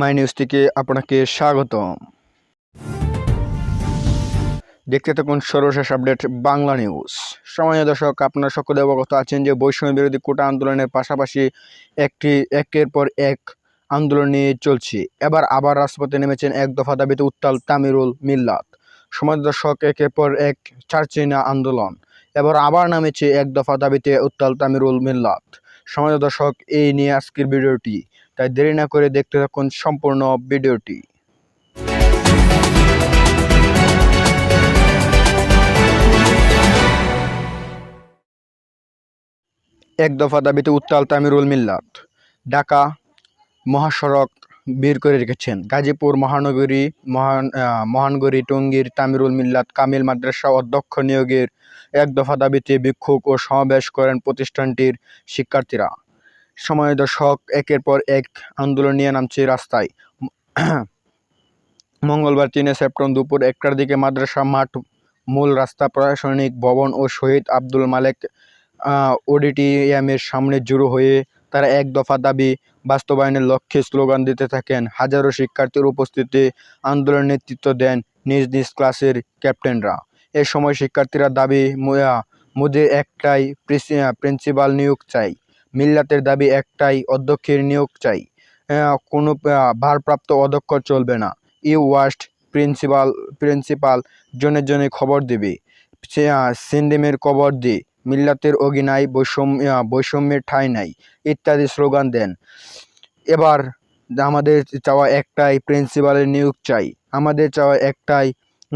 My news থেকে আপনাকে স্বাগতম। দেখতে থাকুন সর্বশেষ আপডেট বাংলা নিউজ। সময় দর্শক, আপনারা সকলে অবগত আছেন যে বৈষম্য বিরোধী কোটা আন্দোলনের পাশাপাশি একটি একের পর এক আন্দোলন নিয়ে চলছে। এবার আবার রাজপথে নেমেছেন এক দফা দাবিতে উত্তাল তামিরুল মিল্লাত। সমাজ দর্শক, একের পর এক চারচিনা আন্দোলন। এবার আবার নামেছে এক দফা দাবিতে উত্তাল তামিরুল মিল্লাত। সমাজ দর্শক, এই নিয়ে আজকের ভিডিওটি তাই দেরি না করে দেখতে থাকুন সম্পূর্ণ ভিডিওটি। এক দফা দাবিতে উত্তাল তামিরুল মিল্লাত, ঢাকা মহাসড়ক বের করে রেখেছেন। গাজীপুর মহানগরী, মহান মহানগরী টঙ্গীর তামিরুল মিল্লাত কামিল মাদ্রাসা অধ্যক্ষ নিয়োগের এক দফা দাবিতে বিক্ষোভ ও সমাবেশ করেন প্রতিষ্ঠানটির শিক্ষার্থীরা। সময় দর্শক একের পর এক আন্দোলন নিয়ে নামছে রাস্তায়। মঙ্গলবার তিনে সেপ্টেম্বর দুপুর একটার দিকে মাদ্রাসা মাঠ, মূল রাস্তা প্রশাসনিক ভবন ও শহীদ আব্দুল মালেক অডিটোরিয়ামের সামনে জড়ো হয়ে তারা এক দফা দাবি বাস্তবায়নের লক্ষ্যে স্লোগান দিতে থাকেন। হাজারো শিক্ষার্থীর উপস্থিতি আন্দোলন নেতৃত্ব দেন নিজ নিজ ক্লাসের ক্যাপ্টেনরা। এ সময় শিক্ষার্থীরা দাবি মোদের একটাই প্রিন্সিপাল নিয়োগ চাই। মিল্লাতের দাবি একটাই, অধ্যক্ষের নিয়োগ চাই। কোনো ভারপ্রাপ্ত অধ্যক্ষ চলবে না। ই ওয়াস্ট প্রিন্সিপাল প্রিন্সিপাল জনে জনে খবর দেবে। সিন্ডিমের খবর দে। মিল্লাতের অগিনাই বৈষম্য বৈষম্যের ঠাঁই নাই। ইত্যাদি স্লোগান দেন। এবার আমাদের চাওয়া একটাই, প্রিন্সিপালের নিয়োগ চাই। আমাদের চাওয়া একটাই,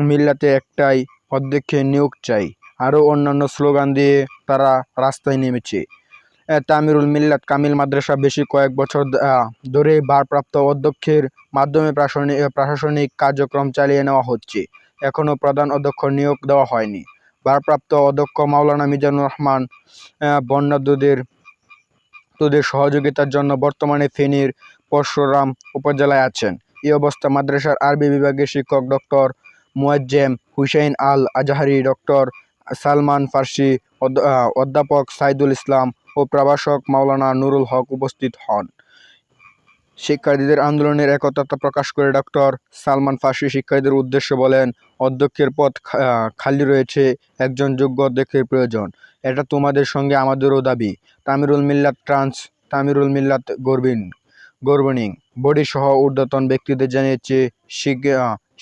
মিল্লাতে একটাই, অধ্যক্ষের নিয়োগ চাই। আরও অন্যান্য স্লোগান দিয়ে তারা রাস্তায় নেমেছে। তামিরুল মিল্লাত কামিল মাদ্রাসা বেশি কয়েক বছর ধরে ভারপ্রাপ্ত অধ্যক্ষের মাধ্যমে প্রশাসনিক কার্যক্রম চালিয়ে নেওয়া হচ্ছে। এখনও প্রধান অধ্যক্ষ নিয়োগ দেওয়া হয়নি। ভারপ্রাপ্ত অধ্যক্ষ মাওলানা মিজানুর রহমান আহ, বন্যার্থদের তোদের সহযোগিতার জন্য বর্তমানে ফেনীর পরশুরাম উপজেলায় আছেন। এই অবস্থা মাদ্রাসার আরবি বিভাগের শিক্ষক ডক্টর মুয়াজ্জেম হুসেইন আল আজহারি ডক্টর সালমান ফার্সি অধ্যাপক সাইদুল ইসলাম ও প্রভাষক মাওলানা নুরুল হক উপস্থিত হন। শিক্ষার্থীদের আন্দোলনের একতা প্রকাশ করে ডক্টর সালমান ফার্সি শিক্ষার্থীদের উদ্দেশ্যে বলেন অধ্যক্ষের আহ, খালি রয়েছে একজন যোগ্য অধ্যক্ষের প্রয়োজন। এটা তোমাদের সঙ্গে আমাদেরও দাবি। তামিরুল মিল্লাত ট্রান্স তামিরুল মিল্লাত গর্বিন গর্বনিং। বডি সহ ঊর্ধ্বতন ব্যক্তিদের জানিয়েছে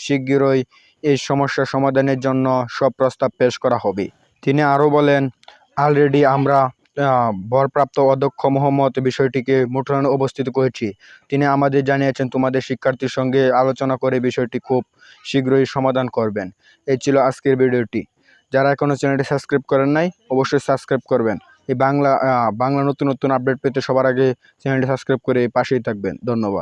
শীঘ্রই এই সমস্যা সমাধানের জন্য সব প্রস্তাব পেশ করা হবে। তিনি আরও বলেন অলরেডি আমরা বরপ্রাপ্ত অধ্যক্ষ মোহাম্মদ বিষয়টিকে মুঠোনো উপস্থিত করেছি। তিনি আমাদের জানিয়েছেন, তোমাদের শিক্ষার্থীর সঙ্গে আলোচনা করে বিষয়টি খুব শীঘ্রই সমাধান করবেন। এই ছিল আজকের ভিডিওটি। যারা এখনও চ্যানেলটি সাবস্ক্রাইব করেন নাই, অবশ্যই সাবস্ক্রাইব করবেন। এই বাংলা বাংলা নতুন নতুন আপডেট পেতে সবার আগে চ্যানেলটি সাবস্ক্রাইব করে পাশেই থাকবেন। ধন্যবাদ।